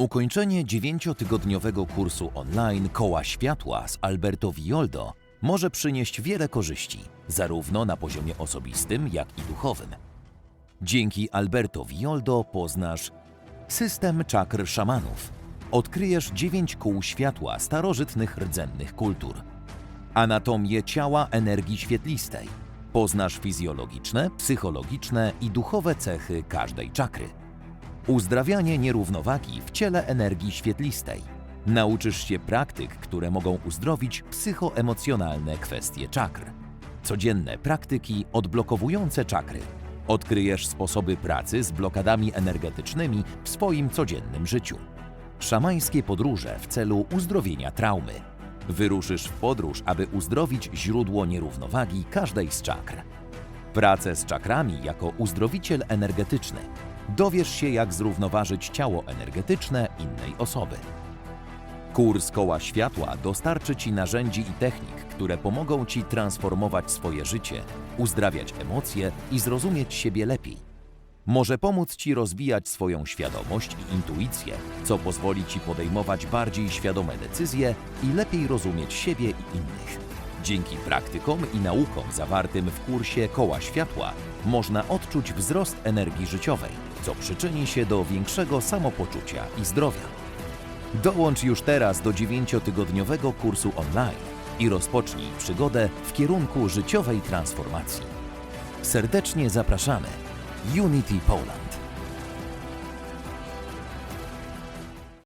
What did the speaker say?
Ukończenie dziewięciotygodniowego kursu online Koła Światła z Alberto Violdo może przynieść wiele korzyści, zarówno na poziomie osobistym, jak i duchowym. Dzięki Alberto Violdo poznasz system czakr szamanów, odkryjesz dziewięć kół światła starożytnych rdzennych kultur, anatomię ciała energii świetlistej, poznasz fizjologiczne, psychologiczne i duchowe cechy każdej czakry uzdrawianie nierównowagi w ciele energii świetlistej. Nauczysz się praktyk, które mogą uzdrowić psychoemocjonalne kwestie czakr. Codzienne praktyki odblokowujące czakry. Odkryjesz sposoby pracy z blokadami energetycznymi w swoim codziennym życiu. Szamańskie podróże w celu uzdrowienia traumy. Wyruszysz w podróż, aby uzdrowić źródło nierównowagi każdej z czakr pracę z czakrami jako uzdrowiciel energetyczny. Dowiesz się, jak zrównoważyć ciało energetyczne innej osoby. Kurs Koła Światła dostarczy Ci narzędzi i technik, które pomogą Ci transformować swoje życie, uzdrawiać emocje i zrozumieć siebie lepiej. Może pomóc Ci rozwijać swoją świadomość i intuicję, co pozwoli Ci podejmować bardziej świadome decyzje i lepiej rozumieć siebie i innych. Dzięki praktykom i naukom zawartym w kursie Koła Światła można odczuć wzrost energii życiowej, co przyczyni się do większego samopoczucia i zdrowia. Dołącz już teraz do dziewięciotygodniowego kursu online i rozpocznij przygodę w kierunku życiowej transformacji. Serdecznie zapraszamy. Unity Poland.